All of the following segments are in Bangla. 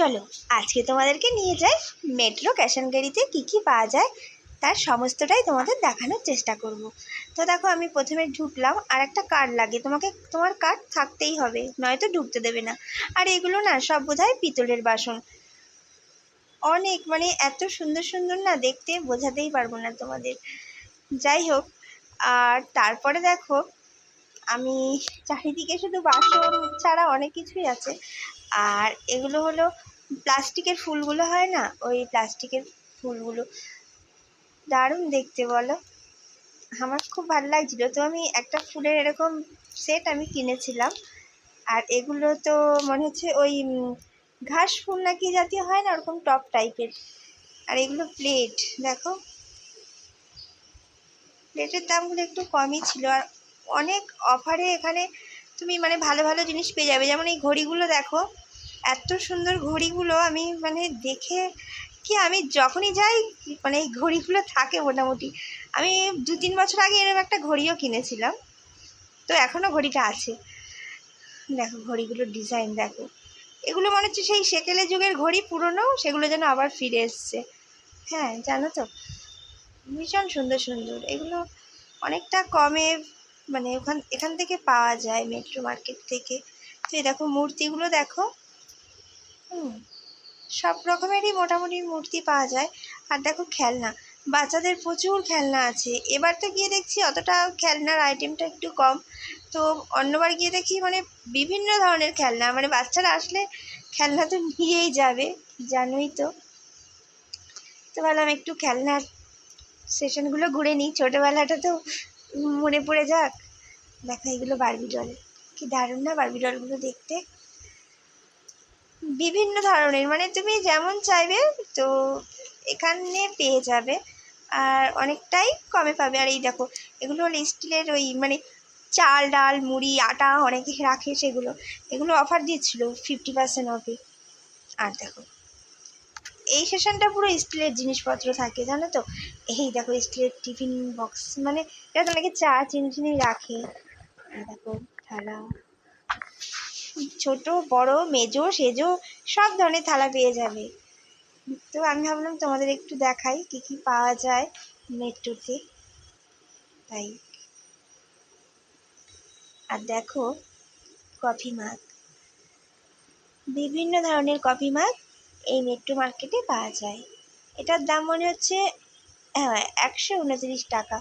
চলো, আজকে তোমাদেরকে নিয়ে যাই মেট্রো ক্যাশনগাড়িতে কী কী পাওয়া যায়, তার সমস্তটাই তোমাদের দেখানোর চেষ্টা করব। তো দেখো, আমি প্রথমে ঢুকলাম, আর একটা কার্ড লাগে, তোমাকে, তোমার কার্ড থাকতেই হবে, নয়তো ঢুকতে দেবে না। আর এগুলো না, সব বোধহয় পিতলের বাসন। অনেক মানে এত সুন্দর সুন্দর না দেখতে বোঝাতেই পারব না তোমাদের। যাই হোক, আর তারপরে দেখো আমি চারিদিকে শুধু বাসন ছাড়া অনেক কিছুই আছে। আর এগুলো হলো প্লাস্টিকের ফুলগুলো হয় না? ওই প্লাস্টিকের ফুলগুলো। দারুণ দেখতে বলো। আমার খুব ভালো লাগছিল। তো আমি একটা ফুলের এরকম সেট আমি কিনেছিলাম। আর এগুলো তো মনে হচ্ছে ওই ঘাস ফুল নাকি জাতীয় হয় না? ওরকম টপ টাইপের আর এগুলো প্লেট দেখো। প্লেটের দামগুলো একটু কমই ছিল। আর অনেক অফারে এখানে তুমি মানে ভালো ভালো জিনিস পেয়ে যাবে। যেমন এই ঘড়িগুলো দেখো, এত সুন্দর ঘড়িগুলো আমি মানে দেখে কি আমি যখনই যাই মানে এই ঘড়িগুলো থাকে মোটামুটি। আমি দু তিন বছর আগে এরকম একটা ঘড়িও কিনেছিলাম, তো এখনও ঘড়িটা আছে। দেখো ঘড়িগুলোর ডিজাইন দেখো। এগুলো মনে হচ্ছে সেই সেকেলে যুগের ঘড়ি, পুরনো, সেগুলো যেন আবার ফিরে এসছে। হ্যাঁ জানো তো? ভীষণ সুন্দর সুন্দর। এগুলো অনেকটা কমে মানে ওখান, এখান থেকে পাওয়া যায় মেট্রো মার্কেট থেকে। তো এই দেখো মূর্তিগুলো দেখো। হুম, সব রকমেরই মোটামুটি মূর্তি পাওয়া যায়। আর দেখো খেলনা, বাচ্চাদের প্রচুর খেলনা আছে। এবার তো গিয়ে দেখছি অতটা খেলনার আইটেমটা একটু কম। তো অন্যবার গিয়ে দেখি মানে বিভিন্ন ধরনের খেলনা মানে বাচ্চারা আসলে খেলনা তো নিয়েই যাবে, জানোই তো। তো ভাবলাম একটু খেলনার সেশনগুলো ঘুরে নিই। ছোটোবেলাটা তো মনে পড়ে যাক। দেখো, এগুলো বারবি ডল কি দারুণ না বারবি ডলগুলো দেখতে? বিভিন্ন ধরনের মানে তুমি যেমন চাইবে, তো এখানে পেয়ে যাবে। আর অনেকটাই কমে পাবে। আর এই দেখো, এগুলো হলো স্টিলের ওই মানে চাল, ডাল, মুড়ি, আটা অনেকে রাখে সেগুলো। এগুলো অফার দিচ্ছিল ফিফটি পার্সেন্ট অফে আর দেখো এই সেশনটা পুরো স্টিলের জিনিসপত্র থাকে, জানো তো? এই দেখো স্টিলের টিফিন বক্স মানে এটা তো অনেকে চা চিনি চিনি রাখে দেখো থালা, ছোট, বড়, মেজো, সেজো, সব ধরনের থালা পেয়ে যাবে। তো আমি ভাবলাম তোমাদের একটু দেখাই কি কি পাওয়া যায় মেট্রোতে। তাই। আর দেখো কফি মাগ। বিভিন্ন ধরনের কফি মাগ এই মেট্রো মার্কেটে পাওয়া যায়। এটার দাম মনে হচ্ছে হ্যাঁ একশো উনত্রিশ টাকা।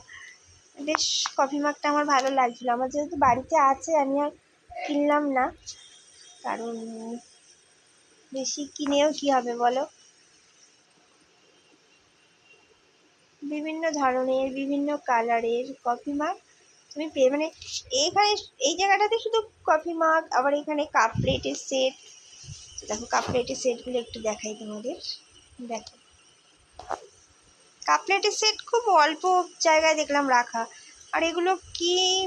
বেশ কফি মাগটা আমার ভালো লাগছিল। আমার যেহেতু বাড়িতে আছে, আমি আর কিনলাম না। কারণ বেশি কিনেও কি হবে বলো? বিভিন্ন ধরনের, বিভিন্ন কালারের কফি মাগ তুমি পেয়ে মানে এইখানে এই জায়গাটাতে শুধু কফি মাগ আবার এখানে কাপ প্লেটের সেট দেখো কাপ প্লেটের সেটগুলো একটু দেখাই তোমাদের। দেখো। কাপ প্লেটের সেট খুব অল্প জায়গায় দেখলাম রাখা। আর এগুলো কি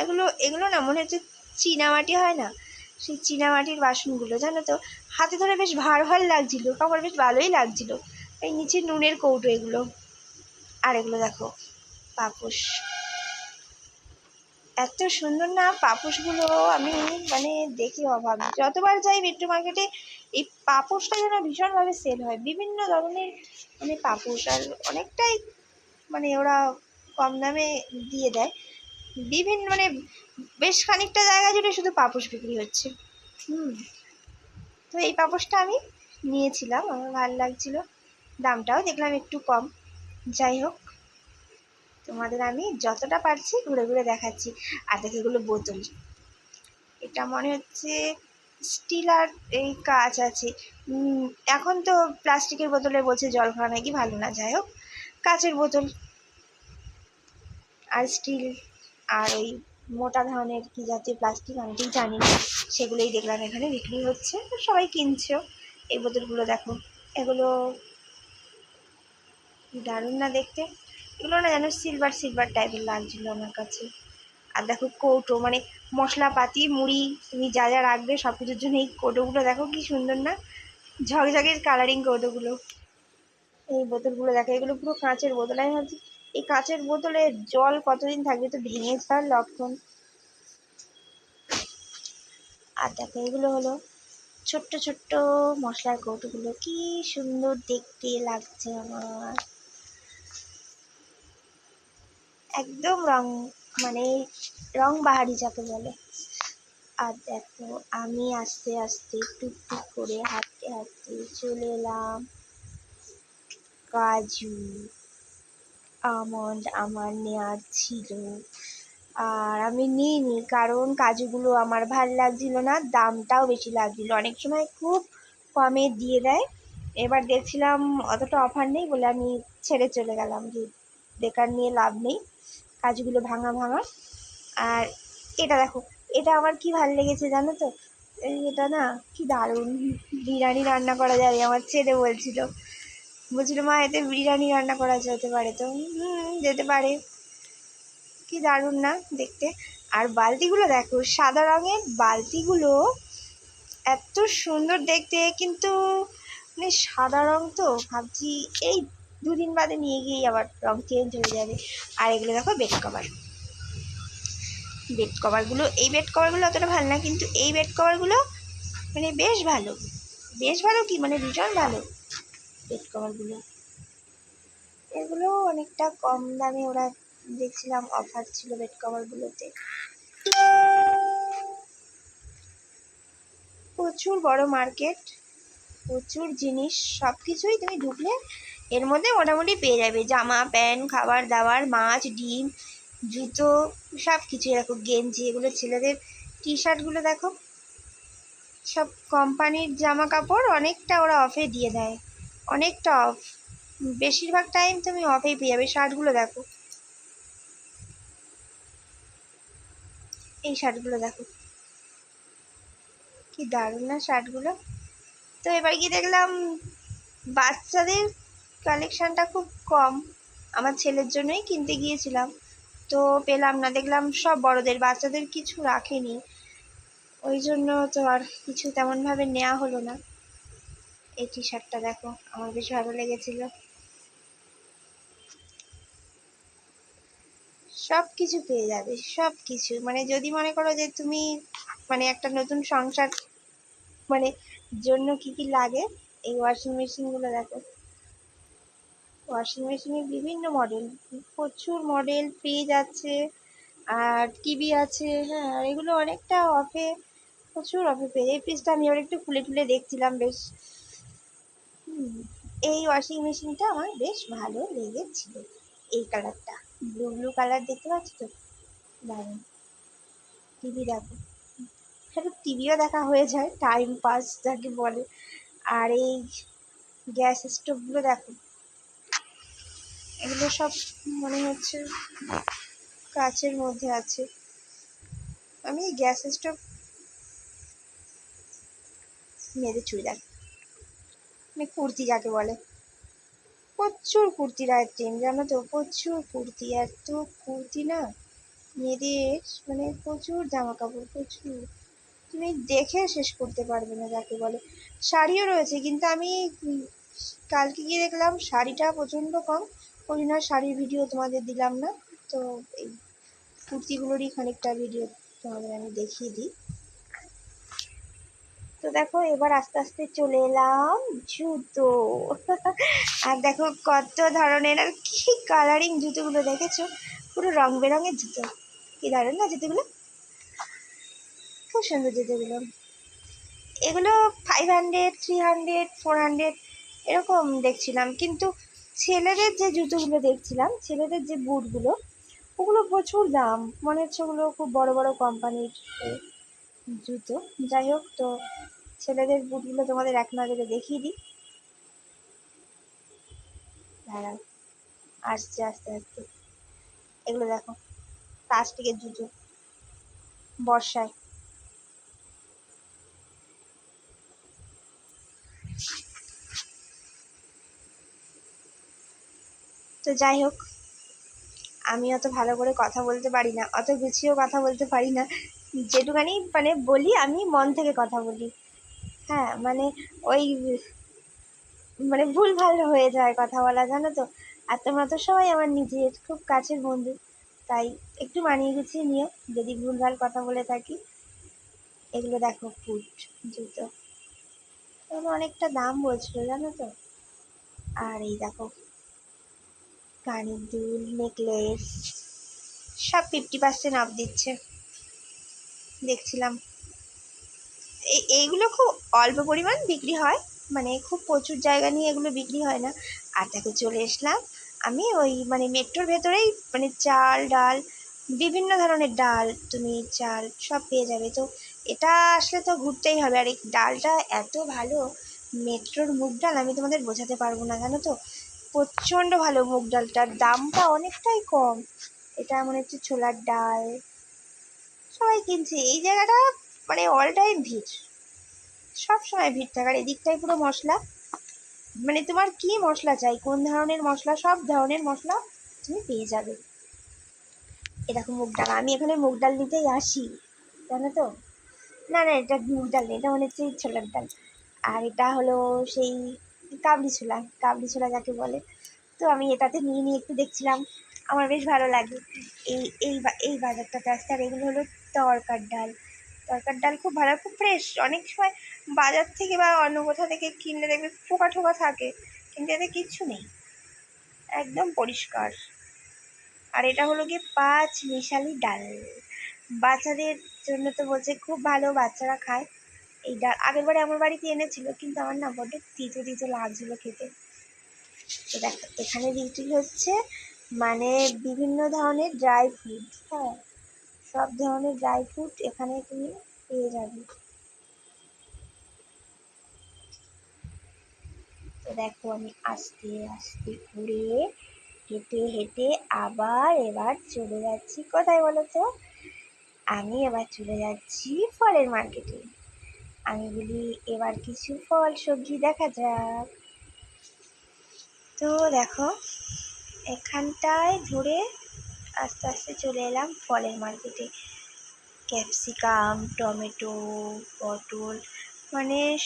এগুলো এগুলো না মনে হচ্ছে চীনামাটি হয় না? সেই চীনামাটির বাসনগুলো, জানো তো? হাতে ধরে বেশ ভার ভার লাগছিল আমার বেশ ভালোই লাগছিল। এই নিচে নুনের কৌটো এগুলো। আর এগুলো দেখো, পাপোশ। এত সুন্দর না পাপোশগুলো আমি মানে দেখি অভাব যতবার যাই মেট্রো মার্কেটে এই পাপোশটা যেন ভীষণভাবে সেল হয়। বিভিন্ন ধরনের মানে পাপোশ আর অনেকটাই মানে ওরা কম দামে দিয়ে দেয়। বিভিন্ন মানে বেশ খানিকটা জায়গা জুড়ে শুধু পাপোশ বিক্রি হচ্ছে। হুম। তো এই পাপোশটা আমি নিয়েছিলাম, আমার ভালো লাগছিল। দামটাও দেখলাম একটু কম। যাই হোক তোমাদের আমি যতটা পারছি ঘুরে ঘুরে দেখাচ্ছি। আর দেখো এগুলো বোতল। এটা মনে হচ্ছে স্টিল আর এই কাঁচ আছে। এখন তো প্লাস্টিকের বোতলে বলছে জল খাওয়া নাকি ভালো না, যাই হোক। কাঁচের বোতল। আর স্টিল আর ওই মোটা ধরনের কি জাতীয় প্লাস্টিক আমি ঠিক জানি না। সেগুলোই দেখলাম এখানে বিক্রি হচ্ছে। সবাই কিনছেও এই বোতলগুলো দেখো। এগুলো দারুণ না দেখতে। এগুলো না যেন সিলভার সিলভার টাইপের লাগছিল আমার কাছে। আর দেখো কৌটো মানে মশলাপাতি, মুড়ি, তুমি যা যা রাখবে সব কিছুর জন্য এই কৌটোগুলো দেখো কি সুন্দর না? ঝকঝকের কালারিং কৌটোগুলো। এই বোতলগুলো দেখো, এগুলো পুরো কাঁচের বোতল। আমি ভাবছি, এই কাঁচের বোতলে জল কতদিন থাকবে তো ভেঙে যাওয়ার লক্ষণ? আর দেখো, এগুলো হলো ছোট্ট ছোট্ট মশলার কৌটোগুলো। কি সুন্দর দেখতে লাগছে আমার। একদম রং মানে রং বাহারি যাকে বলে। আর দেখো, আমি আস্তে আস্তে টুকটুক করে হাঁটতে হাঁটতে চলে এলাম কাজু, আমন্ড আমার নেওয়ার ছিল। আর আমি নিইনি কারণ কাজুগুলো আমার ভালো লাগছিল না, দামটাও বেশি লাগছিল। অনেক সময় খুব কমে দিয়ে দেয়। এবার দেখছিলাম অতটা অফার নেই বলে আমি ছেড়ে চলে গেলাম। যে বেকার নিয়ে লাভ নেই। কাজুগুলো ভাঙা ভাঙা। আর এটা দেখো, এটা আমার কি ভালো লেগেছে জানো তো? এটা না কি দারুণ বিরিয়ানি রান্না করা যাবে আমার ছেলে বলছিল। বলছিল, মা, এতে বিরিয়ানি রান্না করা যেতে পারে তো? হুম, যেতে পারে। কি দারুণ না দেখতে। আর বালতিগুলো দেখো, সাদা রঙের বালতিগুলো এত সুন্দর দেখতে, কিন্তু মানে সাদা রং তো, ভাবছি এই দুদিন বাদে নিয়ে গিয়েই আবার রং চেঞ্জ হয়ে যাবে। আর এগুলো দেখো বেড কভার বেড কভারগুলো এই বেড কভারগুলো অতটা ভালো না, কিন্তু এই বেড কভারগুলো মানে বেশ ভালো। বেশ ভালো কি? মানে ভীষণ ভালো বেড কভারগুলো এগুলো অনেকটা কম দামে ওরা দেখছিলাম অফার ছিল বেড কভারগুলোতে প্রচুর বড় মার্কেট প্রচুর জিনিস সব কিছুই তুমি ঢুকলে এর মধ্যে মোটামুটি পেয়ে যাবে। জামা, প্যান্ট, খাবার দাবার, মাছ, ডিম, জুতো সব কিছু দেখো গেঞ্জি, এগুলো ছেলেদের টি শার্টগুলো দেখো। সব কোম্পানির জামা কাপড় অনেকটা ওরা অফে দিয়ে দেয়। অনেকটা অফ বেশিরভাগ টাইম তুমি অফেই পেয়ে যাবে শার্টগুলো দেখো। এই শার্টগুলো দেখো। কি দারুণ না শার্টগুলো তো এবার গিয়ে দেখলাম? বাচ্চাদের কালেকশানটা খুব কম। আমার ছেলের জন্যই কিনতে গিয়েছিলাম। তো পেলাম না, দেখলাম সব বড়দের, বাচ্চাদের কিছু রাখেনি। ওই জন্য তো আর কিছু তেমনভাবে নেওয়া হলো না। এই টি শার্টটা দেখো, আমার বেশ ভালো লেগেছিল। সব কিছু পেয়ে যাবে সব কিছু মানে যদি মনে করো যে তুমি মানে একটা নতুন সংসার মানে জন্য কি কি লাগে, এই ওয়াশিং মেশিনগুলো দেখো। ওয়াশিং মেশিনের বিভিন্ন মডেল প্রচুর মডেল ফ্রিজ আছে, আর টিভি আছে হ্যাঁ এগুলো অনেকটা অফে প্রচুর অফে পেয়ে এই ফ্রিজটা আমি একটু খুলে খুলে দেখছিলাম বেশ। এই ওয়াশিং মেশিনটা আমার বেশ ভালো লেগেছিল, এই কালারটা ব্লু ব্লু কালার দেখতে পাচ্ছ তো? দারুণ। টিভি দেখো। একটু টিভিও দেখা হয়ে যায় টাইম পাস যাকে বলে। আর এই গ্যাস স্টোভগুলো দেখো। এগুলো সব মনে হচ্ছে কাচের মধ্যে আছে। আমি গ্যাস স্টোভ মেয়েদের চুড়িদার মানে কুর্তি যাকে বলে। প্রচুর কুর্তির আইটেম জানো তো? প্রচুর কুর্তি, এত কুর্তি না মেয়েদের মানে প্রচুর জামা কাপড় প্রচুর। তুমি দেখে শেষ করতে পারবে না যাকে বলে। শাড়িও রয়েছে, কিন্তু আমি কালকে গিয়ে দেখলাম শাড়িটা প্রচণ্ড কম। ওই জন্য শাড়ির ভিডিও তোমাদের দিলাম না, তো এই কুর্তিগুলোরই খানিকটা ভিডিও তোমাদের আমি দেখিয়ে দিই। তো দেখো, এবার আস্তে আস্তে চলে এলাম জুতো। আর দেখো কত ধরনের, আর কি কালারিং জুতোগুলো দেখেছ? পুরো রং বেরঙের জুতো। কি দারুণ না জুতোগুলো? খুব সুন্দর জুতোগুলো। এগুলো five hundred three hundred four hundred এরকম দেখছিলাম। কিন্তু ছেলেদের যে জুতোগুলো দেখছিলাম, ছেলেদের যে বুটগুলো, ওগুলো প্রচুর দাম। মনে হচ্ছে ওগুলো খুব বড় বড় কোম্পানির জুতো। যাই হোক, তো ছেলেদের বুটগুলো তোমাদের এক নজরে দেখিয়ে দিই। আসছে, আস্তে আস্তে। এগুলো দেখো, প্লাস্টিকের জুতো, বর্ষায়। তো যাই হোক, আমি অত ভালো করে কথা বলতে পারি না, অত গুছিয়েও কথা বলতে পারি না। যেটুখানি মানে বলি, আমি মন থেকে কথা বলি। হ্যাঁ মানে ওই মানে ভুল ভালো হয়ে যায় কথা বলা, জানো তো? আর তোমরা তো সবাই আমার নিজের খুব কাছের বন্ধু, তাই একটু মানিয়ে গুছিয়ে নিও। যদি ভুলভাল কথা বলে থাকি, এগুলো দেখো ফুট, জুতো। অনেকটা দাম বলছিল, জানো তো? আর এই দেখো কানের দুল, নেকলেস, সব ফিফটি পার্সেন্ট অফ দিচ্ছে। দেখছিলাম। এই এইগুলো খুব অল্প পরিমাণ বিক্রি হয়। মানে খুব প্রচুর জায়গা নিয়ে এগুলো বিক্রি হয় না। আর দেখো চলে এসলাম আমি ওই মানে মেট্রোর ভেতরেই মানে চাল, ডাল, বিভিন্ন ধরনের ডাল, তুমি চাল সব পেয়ে যাবে। তো এটা আসলে তো ঘুরতেই হবে। আর এই ডালটা এত ভালো, মেট্রোর মুগ ডাল আমি তোমাদের বোঝাতে পারব না, জানো তো? প্রচণ্ড ভালো মুগ ডালটার দামটা অনেকটাই কম। এটা মনে হচ্ছে ছোলার ডাল। সবাই কিনছে। এই জায়গাটা মানে অল টাইম ভিড়। সব সময় ভিড় থাকার এদিকটাই পুরো মশলা। মানে তোমার কি মশলা চাই? কোন ধরনের মশলা? সব ধরনের মশলা তুমি পেয়ে যাবে। এরকম মুগ ডাল। আমি এখানে মুগ ডাল নিতেই আসি। জানো তো? না না, এটা মুগ ডাল নেই এটা মনে হচ্ছে ছোলার ডাল। আর এটা হলো সেই কাবলি ছোলা কাবলি ছোলা যাকে বলে। তো আমি এটাতে নিয়ে নিয়ে একটু দেখছিলাম। আমার বেশ ভালো লাগে। এই এই এই বাজারটাতে আসতে আর এগুলো হলো তরকার ডাল। তরকার ডাল খুব ভালো, খুব ফ্রেশ অনেক সময় বাজার থেকে বা অন্য কোথাও থেকে কিনলে দেখবে পোকা ঠোকা থাকে। কিন্তু এতে কিচ্ছু নেই। একদম পরিষ্কার। আর এটা হলো গিয়ে পাঁচ মিশালি ডাল। বাচ্চাদের জন্য তো বলছে খুব ভালো, বাচ্চারা খায়। এই ডাল আগের বারে আমার বাড়িতে এনেছিল, কিন্তু আমার না বড্ড তিতো তিতো লাগছিল খেতে। তো দেখো, এখানে বিক্রি হচ্ছে মানে বিভিন্ন ধরনের ড্রাই ফ্রুট হ্যাঁ? সব ধরনের ড্রাই ফ্রুট এখানে তুমি পেয়ে যাবে। তো দেখো আমি আস্তে আস্তে ঘুরে হেঁটে হেঁটে আবার এবার চলে যাচ্ছি। কোথায় বলো তো? আমি এবার চলে যাচ্ছি ফলের মার্কেটে আমি বলি, এবার কিছু ফল সবজি দেখা যাক। তো দেখো, এখানটায় ধরে আস্তে আস্তে চলে এলাম ফলের মার্কেটে ক্যাপসিকাম টমেটো পটল মানে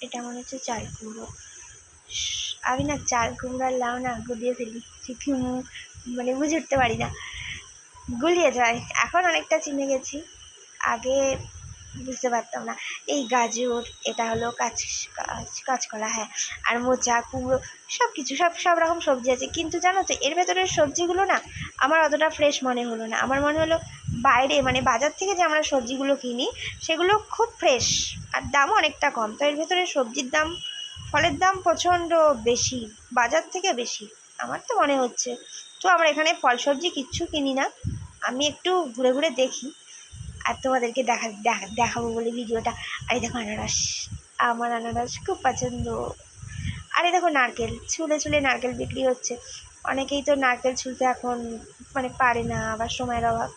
এটা মনে হচ্ছে চাল কুমড়ো। আমি না চাল কুমড়ার লাউ না গুলিয়ে ফেলি মানে বুঝে উঠতে পারি না। গুলিয়ে যায়। এখন অনেকটা চিনে গেছি। আগে বুঝতে পারতাম না। এই গাজর, এটা হলো কাঁচ কাঁচকলা হ্যাঁ। আর মোচা, কুমড়ো সব কিছু সব সব রকম সবজি আছে। কিন্তু জানো তো, এর ভেতরের সবজিগুলো না, আমার অতটা ফ্রেশ মনে হলো না। আমার মনে হলো বাইরে মানে বাজার থেকে যে আমরা সবজিগুলো কিনি, সেগুলো খুব ফ্রেশ আর দামও অনেকটা কম। তো এর ভেতরে সবজির দাম, ফলের দাম প্রচণ্ড বেশি, বাজার থেকে বেশি, আমার তো মনে হচ্ছে। তো আমরা এখানে ফল সবজি কিচ্ছু কিনি না। আমি একটু ঘুরে ঘুরে দেখি। আর তোমাদেরকে দেখা দেখাবো বলে ভিডিওটা। আরে দেখো আনারস, আমার আনারস খুব পছন্দ। আরে দেখো নারকেল, ছুলে ছুলে নারকেল বিক্রি হচ্ছে। অনেকেই তো নারকেল ছুলতে এখন মানে পারে না, আবার সময়ের অভাব।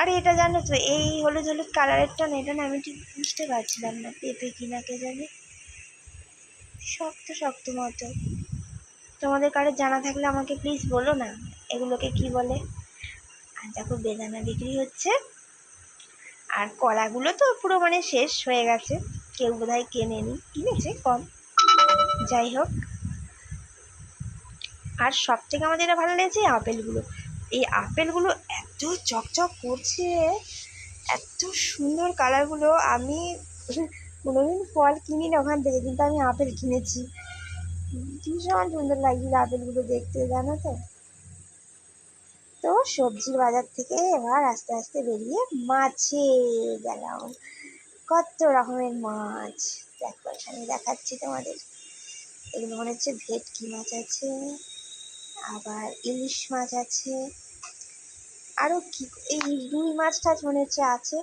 আরে এটা জানো তো, এই হলুদ হলুদ কালারেরটা না, এটা না আমি ঠিক বুঝতে পারছিলাম না, পেঁপে কিনা কে জানে। শক্ত শক্ত মতো। তোমাদের কারও জানা থাকলে আমাকে প্লিজ বলো না, এগুলোকে কি বলে? আর দেখো বেদানা বিক্রি হচ্ছে। আর কলাগুলো তো পুরো মানে শেষ হয়ে গেছে। কেউ বোধ হয় কেনেনি কিনেছে কম। যাই হোক। আর সব থেকে আমাদের এটা ভালো লেগেছে আপেলগুলো। এই আপেলগুলো এত চকচক করছে, এত সুন্দর কালারগুলো। আমি কোনোদিন ফল কিনি না ওখান থেকে, কিন্তু আমি আপেল কিনেছি। ভীষণ সুন্দর লাগছিল আপেলগুলো দেখতে, জানো তো? তো সবজির বাজার থেকে এবার আস্তে আস্তে বেরিয়ে মাছে গেলাম। কত রকমের মাছ। দেখো, এখানে দেখাচ্ছি তোমাদের। এগুলো মনে হচ্ছে ভেটকি মাছ আছে, আবার ইলিশ মাছ আছে। আরও কি, এই রুই মাছ টাছ মনে হচ্ছে আছে।